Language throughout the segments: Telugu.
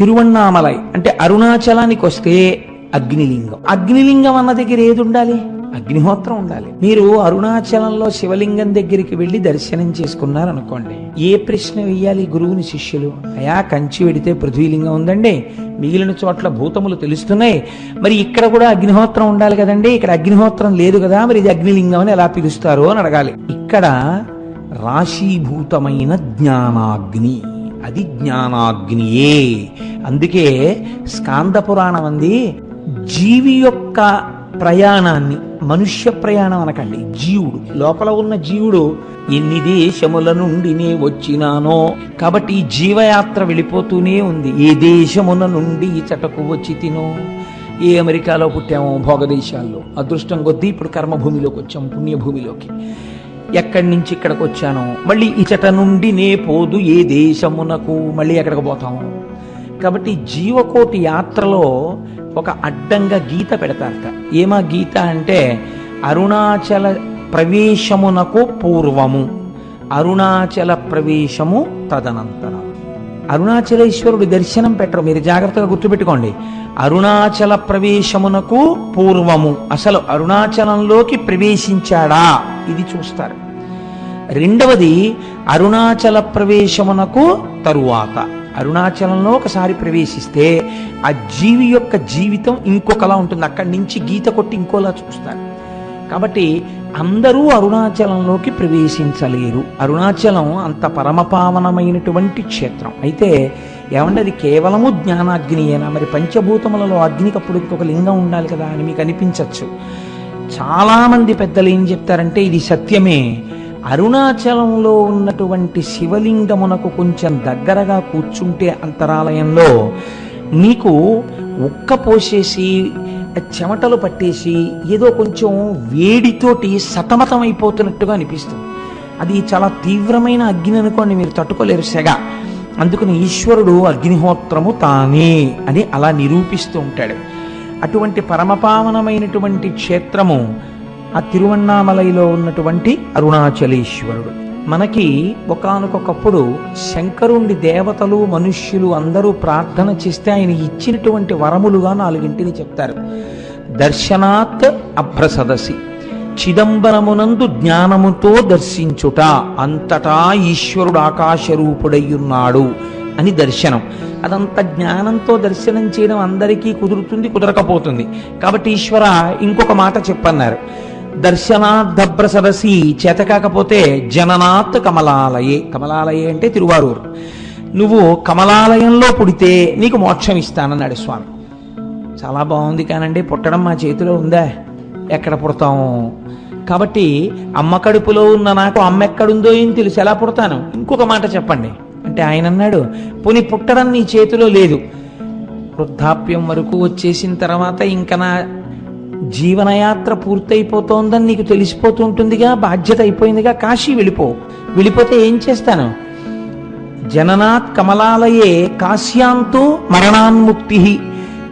తిరువన్నామలై అంటే అరుణాచలానికి వస్తే అగ్నిలింగం. అగ్నిలింగం అన్న దగ్గర ఏది ఉండాలి? అగ్నిహోత్రం ఉండాలి. మీరు అరుణాచలంలో శివలింగం దగ్గరికి వెళ్ళి దర్శనం చేసుకున్నారనుకోండి ఏ ప్రశ్న వెయ్యాలి గురువుని శిష్యులు? అయా కంచి వెడితే పృథ్వీలింగం ఉందండి మిగిలిన చోట్ల భూతములు తెలుస్తున్నాయి. మరి ఇక్కడ కూడా అగ్నిహోత్రం ఉండాలి కదండి ఇక్కడ అగ్నిహోత్రం లేదు కదా మరి ఇది అగ్నిలింగం అని ఎలా పిలుస్తారు అని అడగాలి. ఇక్కడ రాశీభూతమైన జ్ఞానాగ్ని అది జ్ఞానాగ్నియే. అందుకే స్కాంద పురాణం అంది జీవి యొక్క ప్రయాణాన్ని మనుష్య ప్రయాణం అనకండి జీవుడు. లోపల ఉన్న జీవుడు ఎన్ని దేశముల నుండి నే వచ్చినానో. కాబట్టి ఈ జీవయాత్ర వెళ్ళిపోతూనే ఉంది. ఏ దేశమున నుండి ఈ చటకు వచ్చి తినో? ఏ అమెరికాలో పుట్టామో భోగదేశాల్లో? అదృష్టం కొద్దీ ఇప్పుడు కర్మభూమిలోకి వచ్చాం పుణ్యభూమిలోకి. ఎక్కడి నుంచి ఇక్కడికి వచ్చాను? మళ్ళీ ఇచట నుండి నే పోదు ఏ దేశమునకు. మళ్ళీ ఎక్కడికి పోతాము కాబట్టి జీవకోటి యాత్రలో ఒక అడ్డంగా గీత పెడతారట. ఏమా గీత అంటే అరుణాచల ప్రవేశమునకు పూర్వము. అరుణాచల ప్రవేశము తదనంతరం. అరుణాచలేశ్వరుడు దర్శనం పెట్టరు. మీరు జాగ్రత్తగా గుర్తుపెట్టుకోండి. అరుణాచల ప్రవేశమునకు పూర్వము. అసలు అరుణాచలంలోకి ప్రవేశించాడా? ఇది చూస్తారు. రెండవది అరుణాచల ప్రవేశమునకు తరువాత. అరుణాచలంలో ఒకసారి ప్రవేశిస్తే ఆ జీవి యొక్క జీవితం ఇంకొకలా ఉంటుంది. అక్కడి నుంచి గీత కొట్టి ఇంకోలా చూస్తారు. కాబట్టి అందరూ అరుణాచలంలోకి ప్రవేశించలేరు. అరుణాచలం అంత పరమపావనమైనటువంటి క్షేత్రం. అయితే ఏమంటే అది కేవలము జ్ఞానాగ్నియేనా మరి పంచభూతములలో అగ్నికి అప్పుడు ఇంకొక లింగం ఉండాలి కదా అని మీకు అనిపించవచ్చు చాలామంది పెద్దలు ఏం చెప్తారంటే ఇది సత్యమే. అరుణాచలంలో ఉన్నటువంటి శివలింగమునకు కొంచెం దగ్గరగా కూర్చుంటే అంతరాలయంలో నీకు ఉక్క పోసేసి చెమటలు పట్టేసి ఏదో కొంచెం వేడితోటి సతమతమైపోతున్నట్టుగా అనిపిస్తుంది. అది చాలా తీవ్రమైన అగ్ని అనుకోండి మీరు తట్టుకోలేరు సెగ. అందుకని ఈశ్వరుడు అగ్నిహోత్రము తానే అని అలా నిరూపిస్తూ ఉంటాడు. అటువంటి పరమపావనమైనటువంటి క్షేత్రము ఆ తిరువన్నామలైలో ఉన్నటువంటి అరుణాచలేశ్వరుడు. మనకి ఒకనకొకప్పుడు శంకరుండి దేవతలు మనుష్యులు అందరూ ప్రార్థన చేస్తే ఆయన ఇచ్చినటువంటి వరములుగా నాలుగింటిని చెప్తారు. దర్శనాత్ అభ్రసదసి చిదంబరమునందు జ్ఞానముతో దర్శించుట అంతటా ఈశ్వరుడు ఆకాశరూపుడయ్యున్నాడు అని దర్శనం. అదంత జ్ఞానంతో దర్శనం చేయడం అందరికీ కుదురుతుంది కుదరకపోతుంది. కాబట్టి ఈశ్వర ఇంకొక మాట చెప్పన్నారు. దర్శనాద్దభ్ర సరసి చేత కాకపోతే జననాత్ కమలాలయే. కమలాలయే అంటే తిరువారూరు. నువ్వు కమలాలయంలో పుడితే నీకు మోక్షం ఇస్తానన్నాడు స్వామి. చాలా బాగుంది కానండి పుట్టడం మా చేతిలో ఉందా? ఎక్కడ పుడతాము? కాబట్టి అమ్మ కడుపులో ఉన్న నాకు అమ్మ ఎక్కడుందో ఏం తెలుసు ఎలా పుడతాను? ఇంకొక మాట చెప్పండి. అంటే ఆయన అన్నాడు పోనీ పుట్టడం నీ చేతిలో లేదు. వృద్ధాప్యం వరకు వచ్చేసిన తర్వాత ఇంకా నా జీవనయాత్ర పూర్తయిపోతోందని నీకు తెలిసిపోతూ ఉంటుందిగా బాధ్యత అయిపోయిందిగా కాశీ వెళ్ళిపో. వెళ్ళిపోతే ఏం చేస్తాను? జననాత్ కమలాలయే కాశ్యాంతో మరణాన్ముక్తి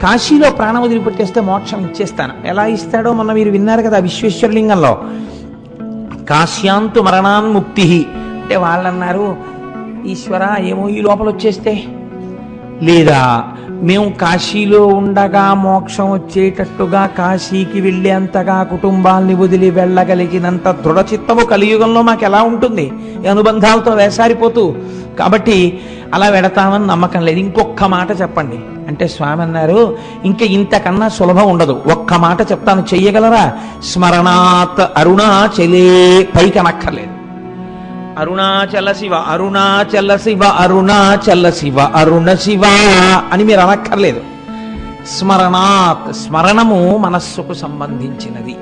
కాశీలో ప్రాణం వదిలిపెట్టేస్తే మోక్షం ఇచ్చేస్తాను. ఎలా ఇస్తాడో మొన్న మీరు విన్నారు కదా విశ్వేశ్వరలింగంలో. కాశ్యాంతు మరణాన్ముక్తి అంటే వాళ్ళన్నారు ఈశ్వర ఏమో ఈ లోపల వచ్చేస్తే లేదా మేము కాశీలో ఉండగా మోక్షం వచ్చేటట్టుగా కాశీకి వెళ్ళేంతగా కుటుంబాల్ని వదిలి వెళ్ళగలిగినంత దృఢచిత్తము కలియుగంలో మాకు ఎలా ఉంటుంది అనుబంధాలతో వేసారిపోతూ. కాబట్టి అలా వెడతామని నమ్మకం లేదు. ఇంకొక్క మాట చెప్పండి. అంటే స్వామి అన్నారు ఇంకా ఇంతకన్నా సులభం ఉండదు. ఒక్క మాట చెప్తాను. చెయ్యగలరా? స్మరణాత్ అరుణాచలే. పైకి అనక్కర్లేదు అరుణాచల శివ అరుణాచల శివ అరుణాచల శివ అరుణ శివ అని మీరు అనక్కర్లేదు. స్మరణాత్ స్మరణము మనస్సుకు సంబంధించినది.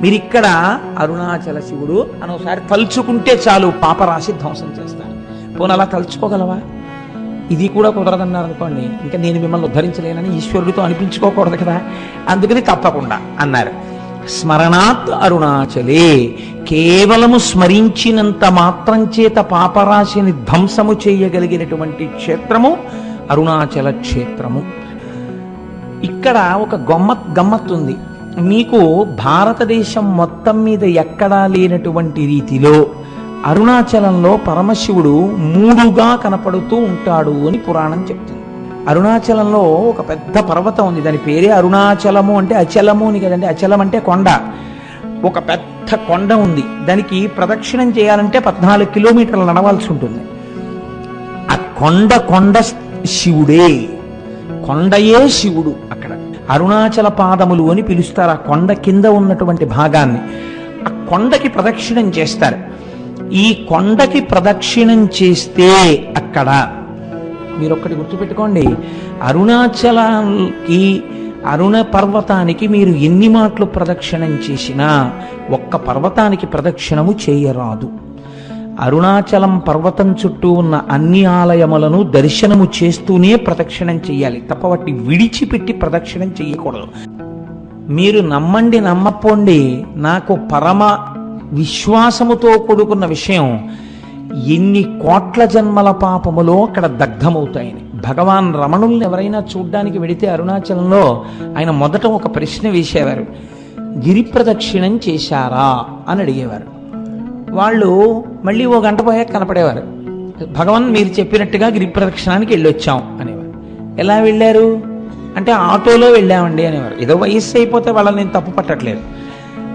మీరు ఇక్కడ అరుణాచల శివుడు అని ఒకసారి తలుచుకుంటే చాలు పాపరాశి ధ్వంసం చేస్తారు. పోనీ అలా తలుచుకోగలవా? ఇది కూడా కుదరదన్నారు అనుకోండి. ఇంకా నేను మిమ్మల్ని ఉద్ధరించలేనని ఈశ్వరుడితో అనిపించుకోకూడదు కదా? అందుకని తప్పకుండా అన్నారు. స్మరణాత్ అరుణాచలే. కేవలము స్మరించినంత మాత్రం చేత పాపరాశిని ధ్వంసము చేయగలిగినటువంటి క్షేత్రము అరుణాచల క్షేత్రము. ఇక్కడ ఒక గమ్మత్ గమ్మత్ ఉంది మీకు భారతదేశం మొత్తం మీద ఎక్కడా లేనటువంటి రీతిలో అరుణాచలంలో పరమశివుడు మూడుగా కనపడుతూ ఉంటాడు అని పురాణం చెప్తుంది. అరుణాచలంలో ఒక పెద్ద పర్వతం ఉంది. దాని పేరే అరుణాచలము అంటే అచలము అని కదండి. అచలం అంటే కొండ. ఒక పెద్ద కొండ ఉంది. దానికి ప్రదక్షిణం చేయాలంటే పద్నాలుగు కిలోమీటర్లు నడవాల్సి ఉంటుంది. ఆ కొండ కొండ శివుడే. కొండయే శివుడు అక్కడ. అరుణాచల పాదములు అని పిలుస్తారు. ఆ కొండ కింద ఉన్నటువంటి భాగాన్ని. ఆ కొండకి ప్రదక్షిణం చేస్తారు. ఈ కొండకి ప్రదక్షిణం చేస్తే అక్కడ మీరు ఒక్కటి గుర్తుపెట్టుకోండి. అరుణాచలానికి అరుణ పర్వతానికి మీరు ఎన్ని మాటలు ప్రదక్షిణం చేసినా ఒక్క పర్వతానికి ప్రదక్షిణము చేయరాదు. అరుణాచలం పర్వతం చుట్టూ ఉన్న అన్ని ఆలయములను దర్శనము చేస్తూనే ప్రదక్షిణం చేయాలి. తప్ప వాటిని విడిచిపెట్టి ప్రదక్షిణం చేయకూడదు. మీరు నమ్మండి నమ్మపోండి నాకు పరమ విశ్వాసముతో కూడుకున్న విషయం ఎన్ని కోట్ల జన్మల పాపములో అక్కడ దగ్ధమవుతాయని. భగవాన్ రమణుల్ని ఎవరైనా చూడ్డానికి వెడితే అరుణాచలంలో ఆయన మొదట ఒక ప్రశ్న వేసేవారు. గిరి ప్రదక్షిణం చేశారా అని అడిగేవారు. వాళ్ళు మళ్ళీ ఓ గంట పోయాక కనపడేవారు. భగవాన్ మీరు చెప్పినట్టుగా గిరి ప్రదక్షిణానికి వెళ్ళొచ్చాం అనేవారు. ఎలా వెళ్ళారు? అంటే ఆటోలో వెళ్ళామండి అనేవారు. ఏదో వయస్సు అయిపోతే వాళ్ళని నేను తప్పు పట్టట్లేదు.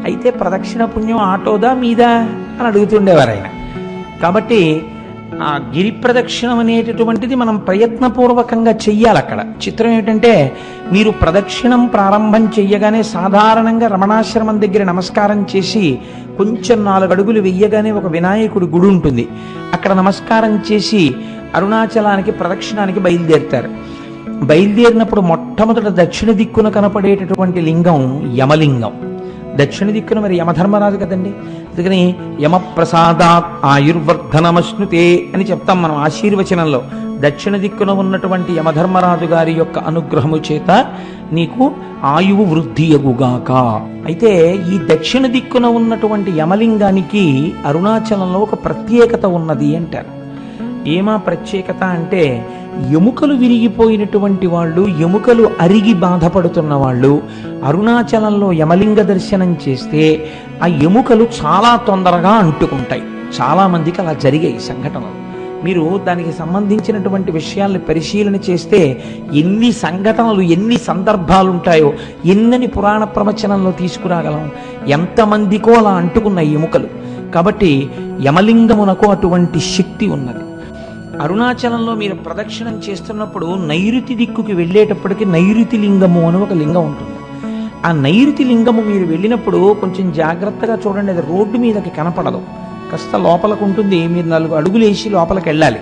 అయితే ప్రదక్షిణ పుణ్యం ఆటోదా మీదా అని అడుగుతుండేవారు ఆయన. కాబట్టి ఆ గిరి ప్రదక్షిణం అనేటటువంటిది మనం ప్రయత్నపూర్వకంగా చెయ్యాలి అక్కడ. చిత్రం ఏమిటంటే మీరు ప్రదక్షిణం ప్రారంభం చెయ్యగానే సాధారణంగా రమణాశ్రమం దగ్గర నమస్కారం చేసి కొంచెం నాలుగు అడుగులు వెయ్యగానే ఒక వినాయకుడి గుడి ఉంటుంది. అక్కడ నమస్కారం చేసి అరుణాచలానికి ప్రదక్షిణానికి బయలుదేరుతారు. బయలుదేరినప్పుడు మొట్టమొదట దక్షిణ దిక్కున కనపడేటటువంటి లింగం యమలింగం. దక్షిణ దిక్కున మరి యమధర్మరాజు కదండి? అందుకని యమప్రసాదాత్ ఆయుర్వర్ధనమశ్నుతే అని చెప్తాం మనం ఆశీర్వచనంలో. దక్షిణ దిక్కున ఉన్నటువంటి యమధర్మరాజు గారి యొక్క అనుగ్రహము చేత నీకు ఆయువు వృద్ధి ఎగుగాక. అయితే ఈ దక్షిణ దిక్కున ఉన్నటువంటి యమలింగానికి అరుణాచలంలో ఒక ప్రత్యేకత ఉన్నది అంటారు. ఏమా ప్రత్యేకత అంటే ఎముకలు విరిగిపోయినటువంటి వాళ్ళు ఎముకలు అరిగి బాధపడుతున్న వాళ్ళు అరుణాచలంలో యమలింగ దర్శనం చేస్తే ఆ ఎముకలు చాలా తొందరగా అంటుకుంటాయి. చాలామందికి అలా జరిగాయి సంఘటనలు. మీరు దానికి సంబంధించినటువంటి విషయాల్ని పరిశీలన చేస్తే ఎన్ని సంఘటనలు ఎన్ని సందర్భాలు ఉంటాయో ఎన్నని పురాణ ప్రవచనంలో తీసుకురాగలం. ఎంతమందికో అలా అంటుకున్న ఎముకలు. కాబట్టి యమలింగమునకు అటువంటి శక్తి ఉన్నది. అరుణాచలంలో మీరు ప్రదక్షిణం చేస్తున్నప్పుడు నైరుతి దిక్కుకి వెళ్ళేటప్పటికి నైరుతి లింగము అని ఒక లింగం ఉంటుంది. ఆ నైరుతి లింగము మీరు వెళ్ళినప్పుడు కొంచెం జాగ్రత్తగా చూడండి అది రోడ్డు మీదకి కనపడదు. కాస్త లోపలకు ఉంటుంది మీరు నాలుగు అడుగులేసి లోపలికి వెళ్ళాలి.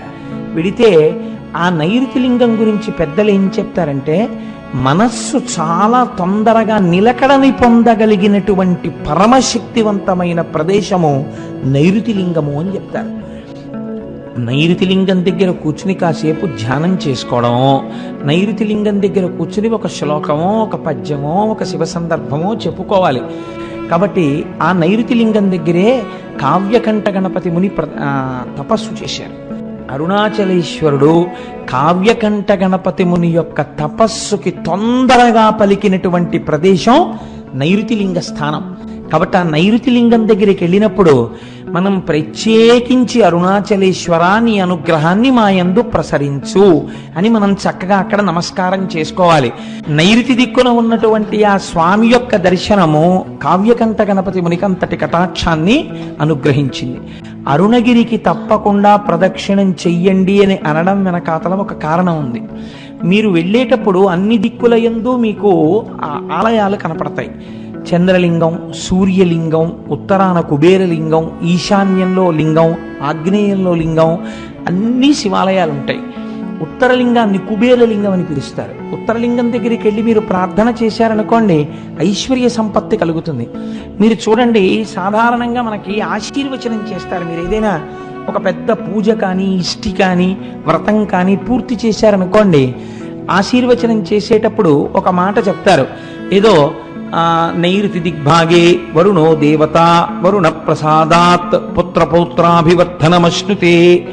వెడితే ఆ నైరుతి లింగం గురించి పెద్దలు ఏం చెప్తారంటే మనస్సు చాలా తొందరగా నిలకడని పొందగలిగినటువంటి పరమశక్తివంతమైన ప్రదేశము నైరుతి లింగము అని చెప్తారు. నైరుతి లింగం దగ్గర కూర్చుని కాసేపు ధ్యానం చేసుకోవడం నైరుతి లింగం దగ్గర కూర్చుని ఒక శ్లోకమో ఒక పద్యమో ఒక శివ సందర్భమో చెప్పుకోవాలి. కాబట్టి ఆ నైరుతి లింగం దగ్గరే కావ్యకంఠ గణపతి ముని ప్ర- తపస్సు చేశారు. అరుణాచలేశ్వరుడు కావ్యకంఠ గణపతి ముని యొక్క తపస్సుకి తొందరగా పలికినటువంటి ప్రదేశం నైరుతి లింగ స్థానం. కాబట్టి ఆ నైరుతి లింగం దగ్గరికి వెళ్ళినప్పుడు మనం ప్రత్యేకించి అరుణాచలేశ్వర నీ అనుగ్రహాన్ని మా యందు ప్రసరించు అని మనం చక్కగా అక్కడ నమస్కారం చేసుకోవాలి. నైరుతి దిక్కున ఉన్నటువంటి ఆ స్వామి యొక్క దర్శనము కావ్యకంఠ గణపతి మునికంతటి కటాక్షాన్ని అనుగ్రహించింది. అరుణగిరికి తప్పకుండా ప్రదక్షిణం చెయ్యండి అని అనడం వెనకాతల ఒక కారణం ఉంది. మీరు వెళ్ళేటప్పుడు అన్ని దిక్కుల ఎందు మీకు ఆ ఆలయాలు కనపడతాయి. చంద్రలింగం సూర్యలింగం ఉత్తరాన కుబేరలింగం ఈశాన్యంలో లింగం ఆగ్నేయంలో లింగం అన్ని శివాలయాలు ఉంటాయి ఉత్తరలింగాన్ని కుబేరలింగం అని పిలుస్తారు. ఉత్తరలింగం దగ్గరికి వెళ్ళి మీరు ప్రార్థన చేశారనుకోండి ఐశ్వర్య సంపత్తి కలుగుతుంది. మీరు చూడండి సాధారణంగా మనకి ఆశీర్వచనం చేస్తారు. మీరు ఏదైనా ఒక పెద్ద పూజ కానీ ఇష్టి కానీ వ్రతం కానీ పూర్తి చేశారనుకోండి ఆశీర్వచనం చేసేటప్పుడు ఒక మాట చెప్తారు. ఏదో నైరుతి దిగ్భాగే వరుణో దేవత వరుణ ప్రసాదాత్ పుత్రపౌత్రాభివర్ధనమశ్నుతే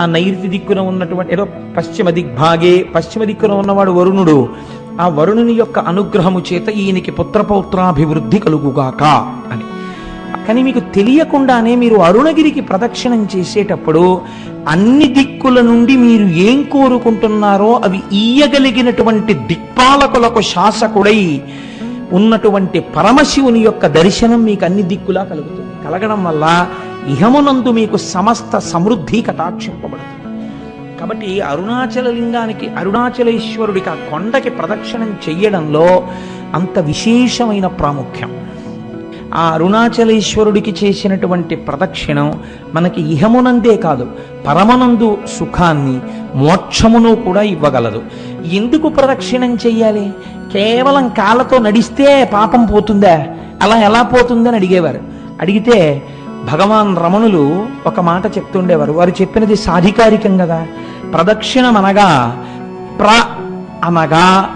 ఆ నైరుతి దిక్కున ఉన్నటువంటి ఏదో పశ్చిమ దిగ్భాగే పశ్చిమ దిక్కున ఉన్నవాడు వరుణుడు ఆ వరుణుని యొక్క అనుగ్రహము చేత ఈయనకి పుత్రపౌత్రాభివృద్ధి కలుగుగాక అని కానీ మీకు తెలియకుండానే మీరు అరుణగిరికి ప్రదక్షిణం చేసేటప్పుడు అన్ని దిక్కుల నుండి మీరు ఏం కోరుకుంటున్నారో అవి ఈయగలిగినటువంటి దిక్పాలకులకు శాసకుడై ఉన్నటువంటి పరమశివుని యొక్క దర్శనం మీకు అన్ని దిక్కులా కలుగుతుంది. కలగడం వల్ల ఇహమునందు మీకు సమస్త సమృద్ధి కటాక్షింపబడుతుంది. కాబట్టి అరుణాచల లింగానికి అరుణాచలేశ్వరుడికి ఆ కొండకి ప్రదక్షిణం చెయ్యడంలో అంత విశేషమైన ప్రాముఖ్యం. ఆ అరుణాచలేశ్వరుడికి చేసినటువంటి ప్రదక్షిణం మనకి ఇహమునందే కాదు పరమనందు సుఖాన్ని మోక్షమును కూడా ఇవ్వగలదు. ఎందుకు ప్రదక్షిణం చెయ్యాలి? కేవలం కాళ్ళతో నడిస్తే పాపం పోతుందా? అలా ఎలా పోతుందని అడిగేవారు. అడిగితే భగవాన్ రమణులు ఒక మాట చెప్తుండేవారు. వారు చెప్పినది సాధికారికం కదా. ప్రదక్షిణం అనగా ప్ర అనగా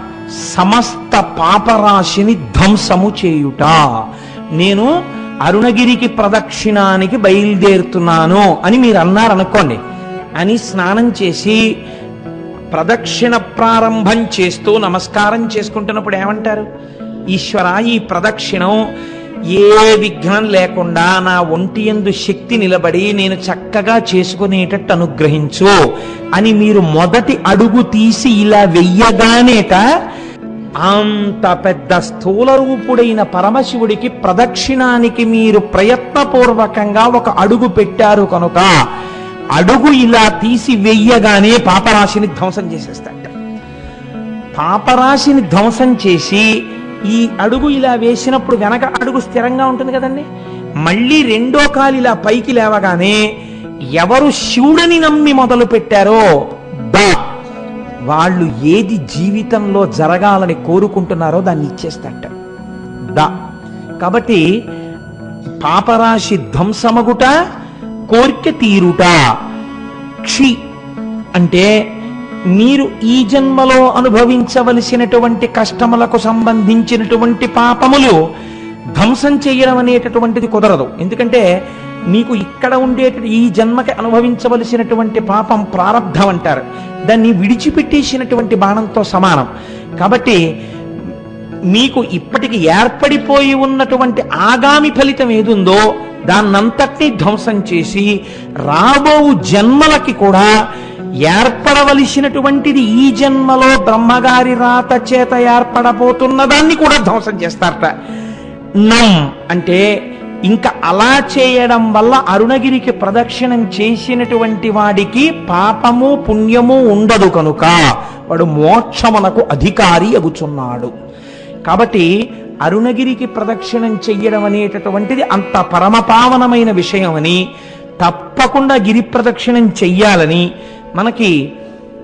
సమస్త పాపరాశిని ధ్వంసము చేయుట. నేను అరుణగిరికి ప్రదక్షిణానికి బయలుదేరుతున్నాను అని మీరు అన్నారనుకోండి అని స్నానం చేసి ప్రదక్షిణ ప్రారంభం చేస్తూ నమస్కారం చేసుకుంటున్నప్పుడు ఏమంటారు? ఈశ్వర ఈ ప్రదక్షిణం ఏ విఘ్నం లేకుండా నా ఒంటి ఎందు శక్తి నిలబడి నేను చక్కగా చేసుకునేటట్టు అనుగ్రహించు అని మీరు మొదటి అడుగు తీసి ఇలా వెయ్యగానేట అంత పెద్ద స్థూల రూపుడైన పరమశివుడికి ప్రదక్షిణానికి మీరు ప్రయత్నపూర్వకంగా ఒక అడుగు పెట్టారు కనుక అడుగు ఇలా తీసి వెయ్యగానే పాపరాశిని ధ్వంసం చేసేస్తాట పాపరాశిని ధ్వంసం చేసి ఈ అడుగు ఇలా వేసినప్పుడు వెనక అడుగు స్థిరంగా ఉంటుంది కదండి? మళ్ళీ రెండో కాలు ఇలా పైకి లేవగానే ఎవరు శివుడని నమ్మి మొదలు పెట్టారో వాళ్ళు ఏది జీవితంలో జరగాలని కోరుకుంటున్నారో దాన్ని ఇచ్చేస్తట ద. కాబట్టి పాపరాశి ధ్వంసమగుట కోరిక తీరుట. క్షి అంటే మీరు ఈ జన్మలో అనుభవించవలసినటువంటి కష్టములకు సంబంధించినటువంటి పాపములు ధ్వంసం చేయడం అనేటటువంటిది కుదరదు. ఎందుకంటే మీకు ఇక్కడ ఉండేట ఈ జన్మకి అనుభవించవలసినటువంటి పాపం ప్రారంధం అంటారు దాన్ని విడిచిపెట్టేసినటువంటి బాణంతో సమానం. కాబట్టి మీకు ఇప్పటికి ఏర్పడిపోయి ఉన్నటువంటి ఆగామి ఫలితం ఏదుందో దాన్నంతటినీ ధ్వంసం చేసి రాబో జన్మలకి కూడా ఏర్పడవలసినటువంటిది ఈ జన్మలో బ్రహ్మగారి రాత చేత ఏర్పడబోతున్న దాన్ని కూడా ధ్వంసం చేస్తారట. నం అంటే ఇంకా అలా చేయడం వల్ల అరుణగిరికి ప్రదక్షిణం చేసినటువంటి వాడికి పాపము పుణ్యము ఉండదు కనుక వాడు మోక్షమునకు అధికారి అగుచున్నాడు. కాబట్టి అరుణగిరికి ప్రదక్షిణం చెయ్యడం అనేటటువంటిది అంత పరమపావనమైన విషయమని తప్పకుండా గిరి ప్రదక్షిణం చెయ్యాలని మనకి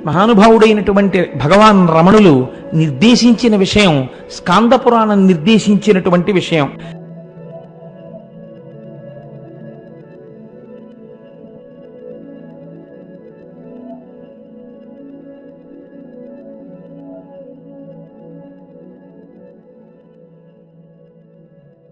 మహానుభావుడైనటువంటి భగవాన్ రమణులు నిర్దేశించిన విషయం స్కాంద పురాణం నిర్దేశించినటువంటి విషయం.